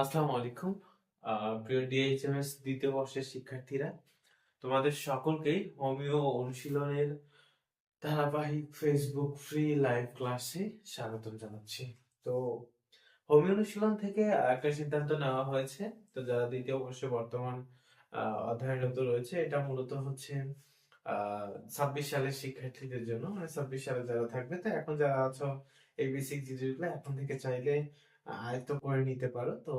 আসসালামু আলাইকুম। প্রিয় ডিএইচএমএস দ্বিতীয় বর্ষের শিক্ষার্থীরা, তোমাদের হোমিও অনুশীলনের ধারাবাহিক ফেসবুক ফ্রি লাইভ ক্লাসে স্বাগতম জানাচ্ছি। তো হোমিও অনুশীলন থেকে একটা সিদ্ধান্ত নেওয়া হয়েছে। তো যারা দ্বিতীয় বর্ষে বর্তমান অধ্যয়নরত রয়েছে, এটা মূলত হচ্ছে ছাব্বিশ সালের শিক্ষার্থীদের জন্য। মানে ছাব্বিশ সালে যারা থাকবে, তো এখন যারা আছো এই বেসিক জিনিসগুলো এখন থেকে চাইলে আয়ত্ত করে নিতে পারো। তো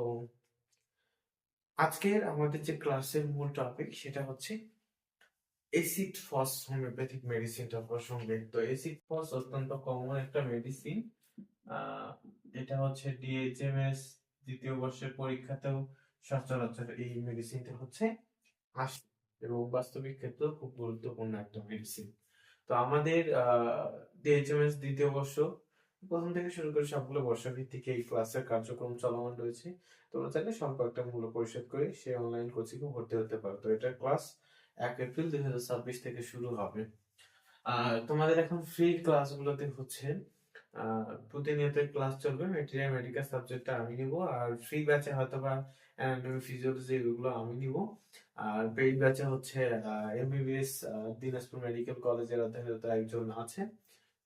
আজকের আমাদের যে ক্লাসের মূল টপিক সেটা হচ্ছে এসিড ফস হোমিওপ্যাথিক মেডিসিনটা প্রসঙ্গে। তো এসিড ফস অত্যন্ত কমন একটা মেডিসিন এটা হচ্ছে ডিএইচএমএস দ্বিতীয় বর্ষের পরীক্ষাতেও সচরাচর এই মেডিসিনটা হচ্ছে আসে এবং বাস্তবিক ক্ষেত্রেও খুব গুরুত্বপূর্ণ একটা মেডিসিন তো আমাদের ডিএইচএমএস দ্বিতীয় বর্ষ প্রথম থেকে শুরু করে সবগুলো বর্ষভিত্তিক এই ক্লাসের কার্যক্রম চলমান রয়েছে। তোমরা চাইলে স্বল্প একটা মূল্য পরিশোধ করে সে অনলাইন কোচিং ভর্তি হতে পারো। তো এটার ক্লাস এক এপ্রিল দুই হাজার ছাব্বিশ থেকে শুরু হবে। আর তোমাদের এখন ফ্রি ক্লাসগুলোতে হচ্ছে প্রতিনিয়ত ক্লাস চলবে। মেটেরিয়াল মেডিকেল সাবজেক্টটা আমি নিব। আর ফ্রি ব্যাচে হয়তো বা অ্যানাটমি ফিজিওলজি এগুলো আমি নিব। আর পেইড ব্যাচে হচ্ছে এমবিবিএস দিনাজপুর মেডিকেল কলেজের অধ্যয়নরত একজন আছে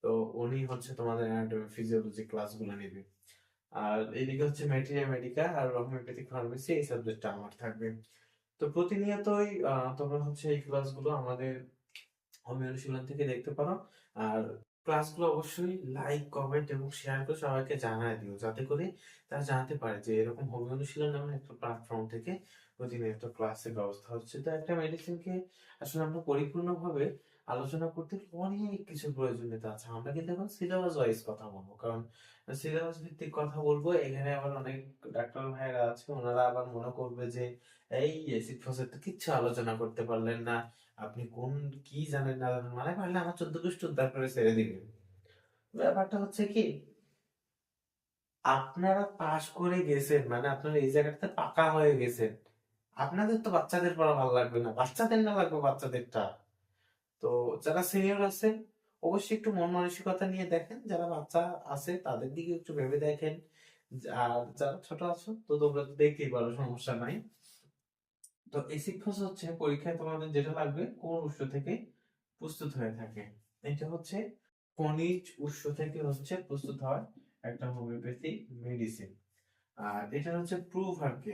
তো উনি হচ্ছে তোমাদের অ্যানাটমি ফিজিওলজি ক্লাসগুলো নেবে। আর এদিকে হচ্ছে ম্যাটেরিয়াল মেডিকা আর হোমিওপ্যাথিক ফার্মেসি এই সাবজেক্টটা আমার থাকবে। তো প্রতিনিয়তই তোমরা হচ্ছে এই ক্লাসগুলো আমাদের হোমিও অনুশীলন থেকে দেখতে পারো। আর ক্লাসগুলো অবশ্যই লাইক কমেন্ট এবং শেয়ার করে সবাইকে জানায় দিও, যাতে করে তারা জানতে পারে যে এরকম হোমিও অনুশীলন নামে একটা প্ল্যাটফর্ম থেকে প্রতিনিয়ত ক্লাসের ব্যবস্থা হচ্ছে। তো একটা মেডিসিনকে আসলে আমরা পরিপূর্ণভাবে আলোচনা করতে অনেক কিছু প্রয়োজনীয়তা আছে। আমরা কিন্তু এখন সিলেবাস ওয়াইজ কথা বলব। কারণ সিলেবাস ভিত্তিক কথা বলব, এখানে আবার অনেক ডাক্তার ভাইয়েরা আছে, ওনারা আবার মনে করবে যে, এই এসিড তো কিচ্ছু আলোচনা করতে পারলেন না। আপনি কোন, কি জানেন না জানেন? মানে পারলে আমার চোদ্দ গোষ্ঠী উদ্ধার করে ছেড়ে দিবেন ব্যাপারটা হচ্ছে কি, আপনারা পাশ করে গেছেন মানে আপনারা এই জায়গাটাতে পাকা হয়ে গেছেন। আপনাদের তো বাচ্চাদের পড়া ভালো লাগবে না। বাচ্চাদের না লাগবে বাচ্চাদেরটা। তো যারা সিনিয়র আছেন, অবশ্যই একটু মন মানসিকতা নিয়ে দেখেন। যারা বাচ্চা আছে, তাদের দিকে একটু ভেবে দেখেন। আর যারা ছোট আছো, তো তোমরা দেখতেই পারো, সমস্যা নাই। তো এসিড ফস হচ্ছে, পরীক্ষায় তোমাদের যেটা লাগবে, কোন উৎস থেকে প্রস্তুত হয়ে থাকে? এটা হচ্ছে, খনিজ উৎস থেকে হচ্ছে প্রস্তুত হয় একটা হোমিওপ্যাথি মেডিসিন আর এটা হচ্ছে প্রুভারকে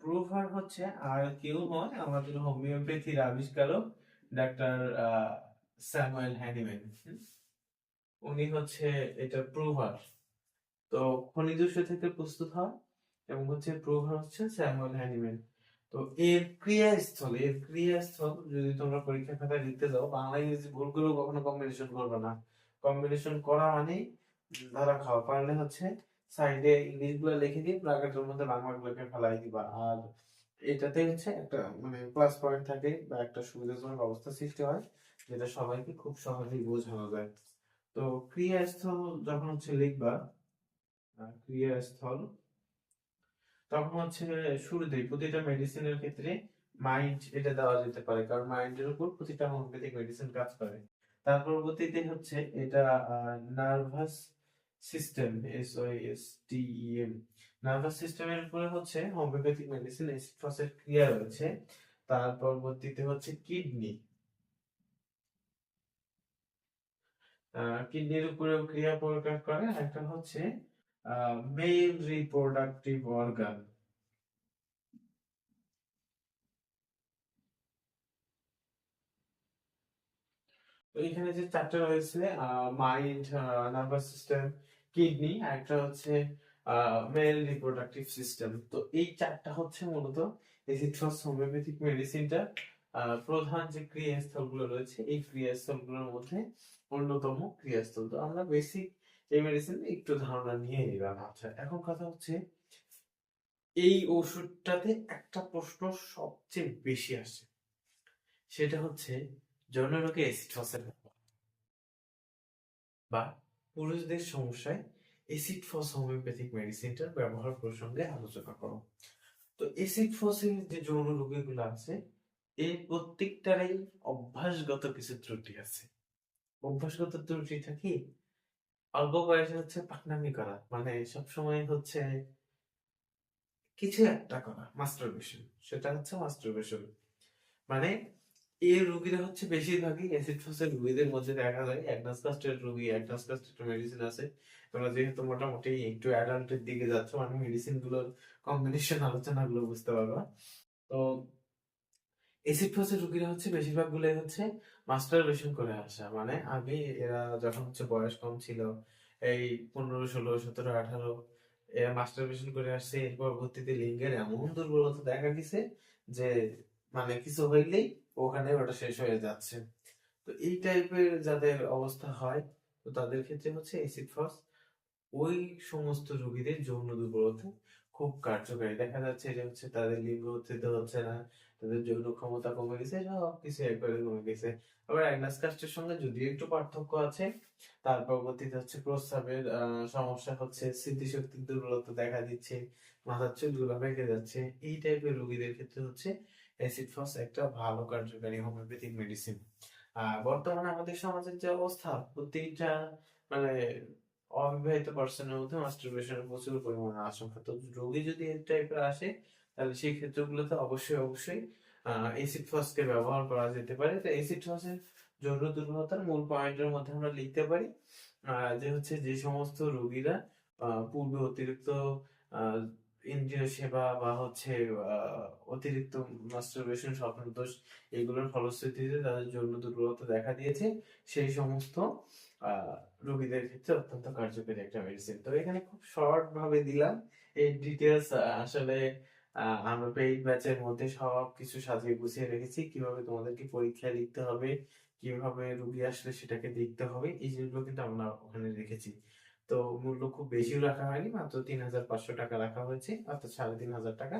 প্রুভার হচ্ছে আর কেউ নয়, আমাদের হোমিওপ্যাথির আবিষ্কারক ডাক্তার স্যামুয়েল হ্যানিম্যান উনি হচ্ছে এটা প্রুভার তো খনিজ উৎস থেকে প্রস্তুত হয় এবং হচ্ছে প্রুভার হচ্ছে স্যামুয়েল হ্যানিম্যান তো এর ক্রিয়াস্থল এর ক্রিয়াস্থল যদি তোমরা পরীক্ষা খাতায় লিখতে যাও বাংলা ইংরেজি ভুলগুলো কখনো কম্বিনেশন করবে না। কম্বিনেশন করা মানে ধরা খাওয়া। পারলে হচ্ছে সাইডে ইংলিশগুলো লিখে দিয়ে ব্র্যাকেটের মধ্যে বাংলা গুলোকে ফেলাই দিবা। আর এটাতে হচ্ছে একটা মানে প্লাস পয়েন্ট থাকে বা একটা সুবিধাজনক অবস্থা সৃষ্টি হয়, যেটা সবাইকে খুব সহজেই বোঝানো যায়। তো ক্রিয়াস্থল যখন হচ্ছে লিখবা ক্রিয়াস্থল, তখন হচ্ছে শুরুতেই প্রতিটা মেডিসিনের ক্ষেত্রে মাইন্ড এটা দেওয়া যেতে পারে, কারণ মাইন্ডের উপর প্রতিটা হোমিওপ্যাথিক মেডিসিন কাজ করে। তার পরবর্তীতে হচ্ছে এটা nervous system S Y S T M nervous সিস্টেমের উপরে হচ্ছে হোমিওপ্যাথিক মেডিসিন ফসের ক্রিয়া রয়েছে তার পরবর্তীতে হচ্ছে কিডনি কিডনির উপরেও ক্রিয়া প্রকাশ করে। একটা হচ্ছে মেইন রিপ্রোডাক্টিভ অর্গান এখানে যে চারটা রয়েছে মাইন্ড নার্ভাস সিস্টেম কিডনি একটা হচ্ছে মেল রিপ্রোডাক্টিভ সিস্টেম তো এই চারটা হচ্ছে মূলত এসিথ্রস হোমিওপ্যাথিক মেডিসিনটা প্রধান যে ক্রিয়াস্থলগুলো রয়েছে, এই ক্রিয়াস্থলগুলোর মধ্যে অন্যতম ক্রিয়াস্থল। তো আমরা বেসিক এই মেডিসিন একটু ধারণা নিয়ে নিলাম। আচ্ছা এখন কথা হচ্ছে, এই ওষুধটাতে একটা প্রশ্ন সবচেয়ে বেশি আসে। সেটা হচ্ছে যৌন রোগে অ্যাসিড ফসের বা পুরুষদের সমস্যায় অ্যাসিড ফস হোমিওপ্যাথিক মেডিসিনটার ব্যবহার প্রসঙ্গে আলোচনা করো। তো অ্যাসিড ফসের যে যৌন রোগীগুলো আছে এই প্রত্যেকটারই অভ্যাসগত কিছু ত্রুটি আছে। অভ্যাসগত ত্রুটিটা কি? অল্প বয়সে হচ্ছে পাকনামি করা মানে সবসময় হচ্ছে কিছু একটা করা মাস্টারবেশন সেটা হচ্ছে মাস্টারবেশন মানে এই রোগীরা হচ্ছে বেশিরভাগই অ্যাসিড ফসের রোগীদের মধ্যে দেখা যায়। অ্যাডভান্স রোগী অ্যাডভান্স মেডিসিন আছে। তোমরা যেহেতু মোটামুটি একটু অ্যাডাল্টের দিকে যাচ্ছ মানে মেডিসিনগুলোর কম্বিনেশন আলোচনা গুলো বুঝতে পারবা। তো অ্যাসিড ফসের রোগীরা হচ্ছে বেশিরভাগ গুলোই হচ্ছে মাস্টারবেশন করে আসা। মানে আগে এরা যখন হচ্ছে বয়স কম ছিল, এই পনেরো, ষোলো, সতেরো, আঠারো, এরা মাস্টারবেশন করে আসছে। এর পরবর্তীতে লিঙ্গের এমন দুর্বলতা দেখা গেছে যে মানে কিছু হইলেই ওখানে ওটা শেষ হয়ে যাচ্ছে। তো এই টাইপের যাদের অবস্থা হয়, তো তাদের ক্ষেত্রে হচ্ছে অ্যাসিড ফস ওই সমস্ত রোগীদের যৌন দুর্বলতা খুব কার্যকারী। দেখা যাচ্ছে যে হচ্ছে তাদের লিঙ্গ উত্থিত হচ্ছে না, তাদের যৌন ক্ষমতা কমে গেছে সব কিছু একবারে কমে গেছে। আবার অ্যাগনাস কাস্টের সঙ্গে যদিও একটু পার্থক্য আছে, তার পরবর্তীতে হচ্ছে প্রস্রাবের সমস্যা হচ্ছে, স্মৃতিশক্তির দুর্বলতা দেখা দিচ্ছে মাথার চুলগুলো বেঁকে যাচ্ছে। এই টাইপের রোগীদের ক্ষেত্রে হচ্ছে অ্যাসিড ফস একটা ভালো কার্যকারী হোমিওপ্যাথিক মেডিসিন আর বর্তমানে আমাদের সমাজের যে অবস্থা, প্রতিটা মানে অবিবাহিত পার্সনের মধ্যে মাস্টারবেশনের প্রচুর পরিমাণে আশঙ্কা। তো রোগী যদি এই টাইপের আসে, তাহলে সেই ক্ষেত্রগুলোতে অবশ্যই অবশ্যই অ্যাসিড ফসকে ব্যবহার করা যেতে পারে। তো অ্যাসিড ফসের যৌন দুর্বলতার মূল পয়েন্টের মধ্যে আমরা লিখতে পারি যে হচ্ছে যে সমস্ত রোগীরা পূর্বে অতিরিক্ত ইন্দ্রিয় সেবা বা হচ্ছে অতিরিক্ত মাস্টারবেশন স্বপ্নদোষ এগুলোর ফলশ্রুতিতে তাদের যৌন দুর্বলতা দেখা দিয়েছে। সেই সমস্ত রোগীদের ক্ষেত্রে অত্যন্ত কার্যকরী একটা মেডিসিন তো এখানে খুব শর্ট ভাবে দিলাম। এই ডিটেলস আসলে আমরা পেইড ব্যাচের মধ্যে সব কিছু সাজিয়ে গুছিয়ে রেখেছি। কীভাবে তোমাদেরকে পরীক্ষায় লিখতে হবে, কীভাবে রুগী আসলে সেটাকে দেখতে হবে, এই জিনিসগুলো কিন্তু আমরা ওখানে রেখেছি। তো মূল্য খুব বেশিও রাখা হয়নি, মাত্র তিন হাজার পাঁচশো টাকা রাখা হয়েছে, অর্থাৎ সাড়ে তিন হাজার টাকা।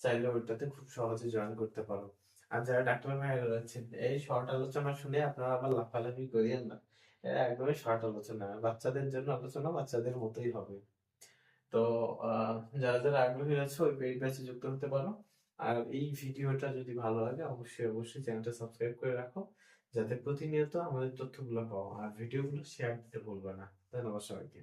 চাইলে ওইটাতে খুব সহজে জয়েন করতে পারো। আর যারা ডাক্তার ভাইয়েরা রয়েছেন, এই শর্ট আলোচনা শুনে আপনারা আবার লাফালাফি করিয়েন না। এটা একদমই শর্ট আলোচনা, বাচ্চাদের জন্য আলোচনা বাচ্চাদের মতোই হবে। তো যারা যারা আগ্রহী আছে ওই পেইড ব্যাচে যুক্ত হতে পারো। আর এই ভিডিওটা যদি ভালো লাগে, অবশ্যই অবশ্যই চ্যানেলটা সাবস্ক্রাইব করে রাখো, যাতে প্রতিনিয়ত আমাদের তথ্যগুলো পাও আর ভিডিওগুলো শেয়ার দিতে ভুলবে না। ধন্যবাদ সবাইকে।